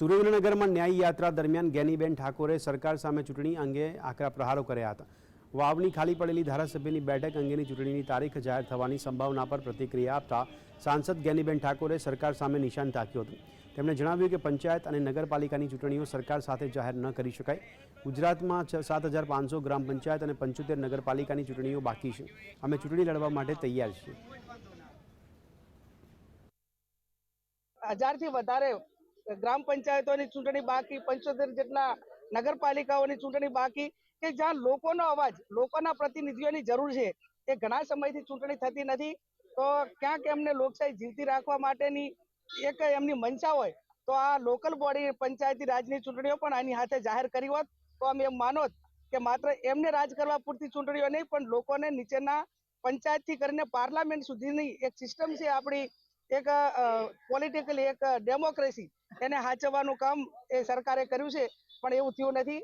સુરેન્દ્રનગરમાં ન્યાય યાત્રા દરમિયાન ગેનીબેન ઠાકોરે સરકાર સામે ચૂંટણી અંગે આકરા પ્રહારો કર્યા હતા. વાવની ખાલી પડેલી ધારાસભ્યની બેઠક અંગેની ચૂંટણીની તારીખ જાહેર થવાની સંભાવના પર પ્રતિક્રિયા આપતા સાંસદ ગેનીબેન ઠાકોરે સરકાર સામે નિશાન તાક્યું હતું. તેમણે જણાવ્યું કે પંચાયત અને નગરપાલિકાની ચૂંટણીઓ સરકાર સાથે જાહેર ન કરી શકાય. ગુજરાતમાં સાત હજાર પાંચસો ગ્રામ પંચાયત અને પંચોતેર નગરપાલિકાની ચૂંટણીઓ બાકી છે. અમે ચૂંટણી લડવા માટે તૈયાર છીએ. હજારથી વધારે ગ્રામ પંચાયતોની ચૂંટણી બાકી, પંચોતેર જેટલા નગરપાલિકાઓની ચૂંટણી બાકી, કે જ્યાં લોકોનો અવાજ, લોકોના પ્રતિનિધિઓની જરૂર છે, એ ઘણા સમયથી ચૂંટણી થતી નથી. તો ક્યાંક એમને લોકશાહી જીવતી રાખવા માટેની એક એમની મંશા હોય, તો આ લોકલ બોડી પંચાયતી રાજની ચૂંટણીઓ પણ આની હાથે જાહેર કરી હોત. તો અમે એમ માનોત કે માત્ર એમને રાજ કરવા પૂરતી ચૂંટણીઓ નહીં, પણ લોકોને નીચેના પંચાયતથી કરીને પાર્લામેન્ટ સુધીની એક સિસ્ટમ છે આપણી એક પોલિટિકલી એક ડેમોક્રેસી એને હાચવવાનું કામ એ સરકારે કર્યું છે, પણ એવું થયું નથી.